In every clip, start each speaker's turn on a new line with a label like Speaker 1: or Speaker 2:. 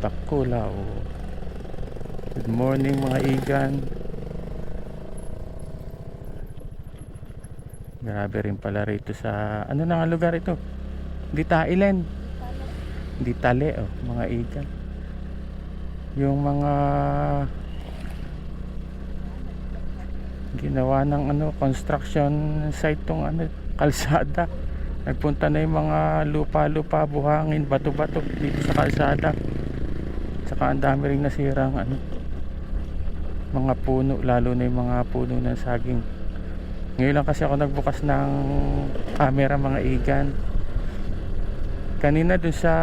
Speaker 1: Takulaw. Good morning mga igan. Grabe rin pala rito sa ano na nga lugar ito? Di Tailen. Di Tale oh, mga igan. Yung mga ginawa ng ano construction site tong ano kalsada. Nagpunta na yung mga lupa-lupa, buhangin, bato-bato dito sa kalsada. Saka ang dami ring nasirang ano mga puno, lalo na yung mga puno ng saging. Ngayon lang kasi ako nagbukas ng camera mga igan. Kanina dun sa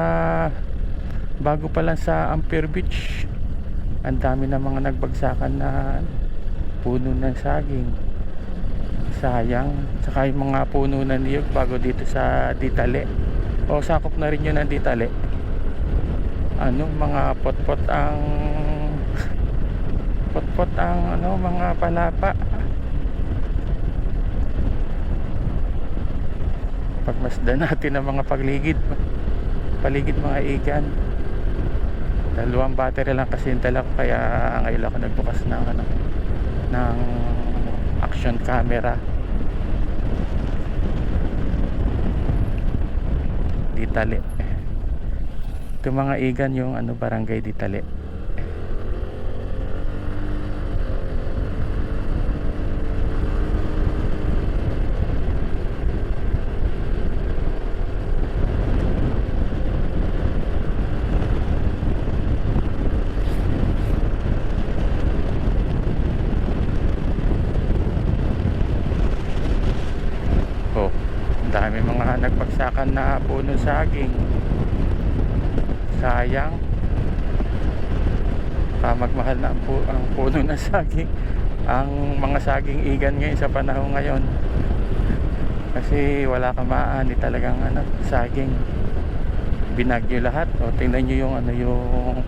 Speaker 1: bago pa lang sa Ampere Beach, ang dami na mga nagbagsakan na puno ng saging. Sayang. Tsaka yung mga puno ng niyog bago dito sa Ditale. O sakop na rin yun ng Ditale. Ano, mga pot-pot ang pot-pot ang ano, mga palapa. Pagmasdan natin ang mga pagligid. Paligid mga igan. Dalawang battery lang kasi yung dala ko kaya ngayon ako nagbukas ng ano ng action camera Ditale ito mga igan yung ano barangay Ditale Oh, dami mga nagpagsakan na puno saging. Sayang. Pa magmahal na ang, pu- ang puno ng saging. Ang mga saging igan ngayon sa panahon ngayon. Kasi wala kang maani talagang ano, saging. Binagyo lahat. O tingnan nyo yung ano yung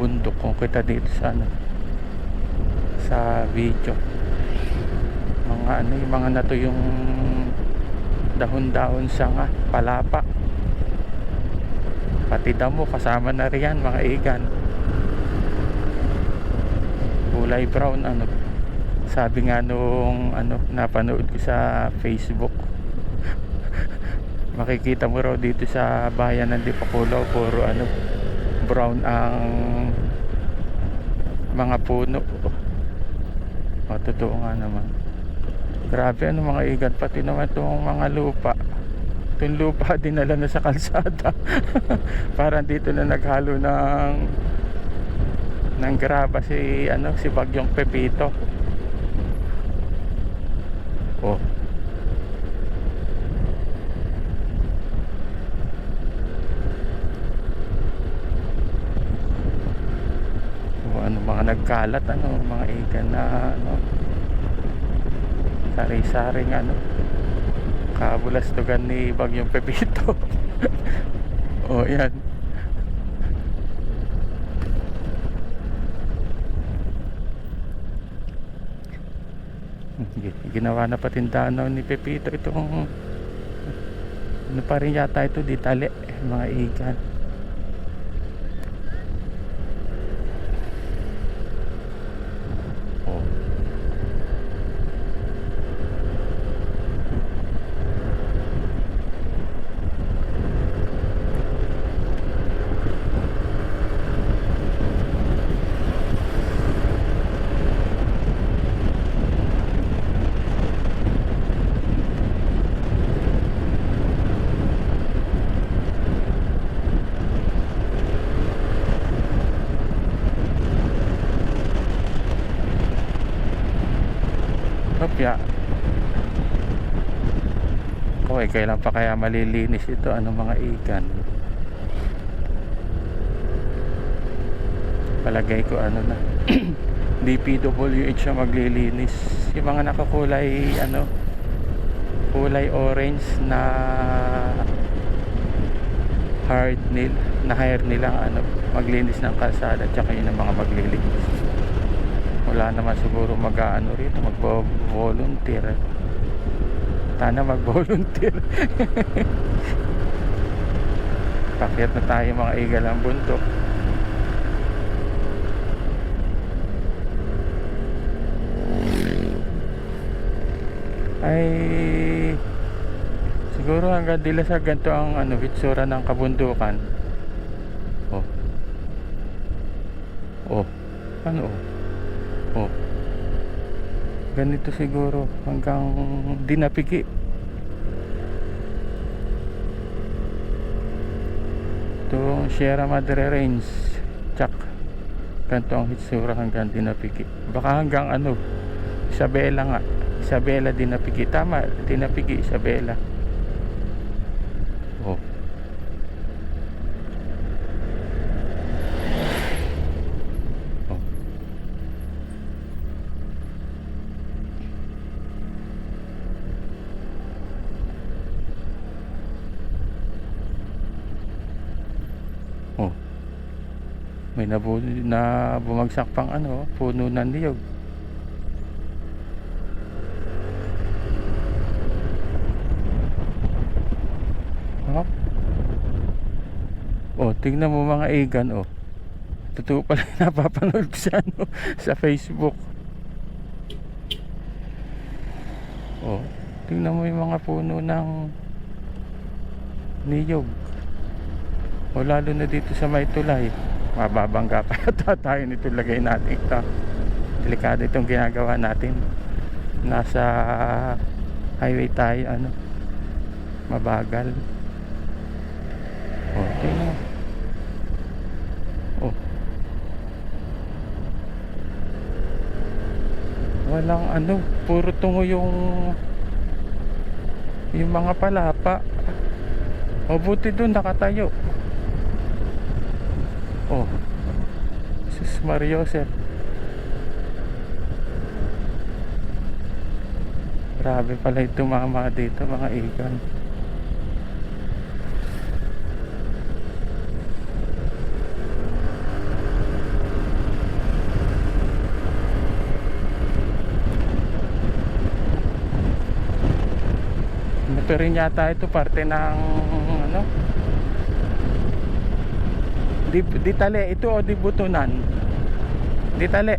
Speaker 1: bundok kung kita dito sa ano sa video mga ano yung mga nato yung dahon-dahon sanga palapa pati damo kasama na riyan mga igan. Kulay brown ano. Sabi nga nung ano napanood ko sa facebook. Makikita mo raw dito sa bayan ng Dipakulaw puro ano brown ang mga puno. O totoo nga naman. Grabe ano mga igat pati naman itong mga lupa. Itong lupa dinala na sa kalsada. Parang dito na naghalo ng ng graba si ano si Bagyong Pepito. Oh. O, ano mga nagkalat ano mga ikan na ano sari-saring ano kabulastugan ni Bagyong Pepito. Oh yan. Gi- ginawa na patindahan ni Pepito itong ano pa rin yata ito di tali mga ikan oh Kopya. Okay, kailan pa kaya malilinis ito? Ano mga ikan? Palagay ko ano na. DPWH ang maglilinis. Yung mga nakakulay ano kulay orange na hard nail na hire nilang ano maglinis ng kalsada tsaka yun ang mga maglilinis wala naman siguro mag-ano rito magbo-volunteer. Sana mag-volunteer. Pakyat na tayo mga igal ang bundok. Ay siguro hanggang dila sa ganito ang ano bitsura ng kabundukan. Oh. Oh. Ano oh? Oh. Ganito siguro hanggang dinapigi. Itong Sierra Madre Range. Tsak. Ganito ang hitsura hanggang dinapigi. Baka hanggang ano, Isabela nga. Isabela dinapigi. Tama, dinapigi Isabela. Oh. Oh. May nabu na bumagsak pang ano, puno ng niyog. Oh. Oh, tingnan mo mga igan oh. Totoo pala napapanood sa ano, sa Facebook. Oh, tingnan mo yung mga puno ng niyog. O lalo na dito sa may tulay. Mababangga pa yata tayo nito lagay natin ito. Delikado itong ginagawa natin. Nasa highway tayo ano. Mabagal. Tingnan mo. Oh. Walang ano, puro tungo yung yung mga palapa. O buti doon nakatayo. Oh. Sus Mariosep. Grabe pala mga mga dito, mga ikan. Rin yata ito parte ng ano? Di, di tali ito o di butunan? Di tali.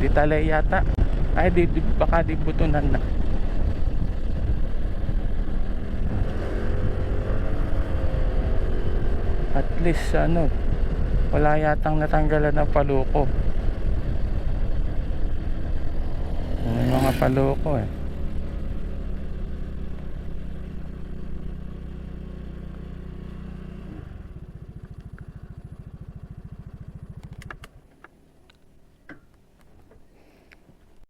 Speaker 1: Di tali yata. Ay di, di baka di butunan na. At least ano, wala yatang natanggalan ng paluko. May mga paluko eh.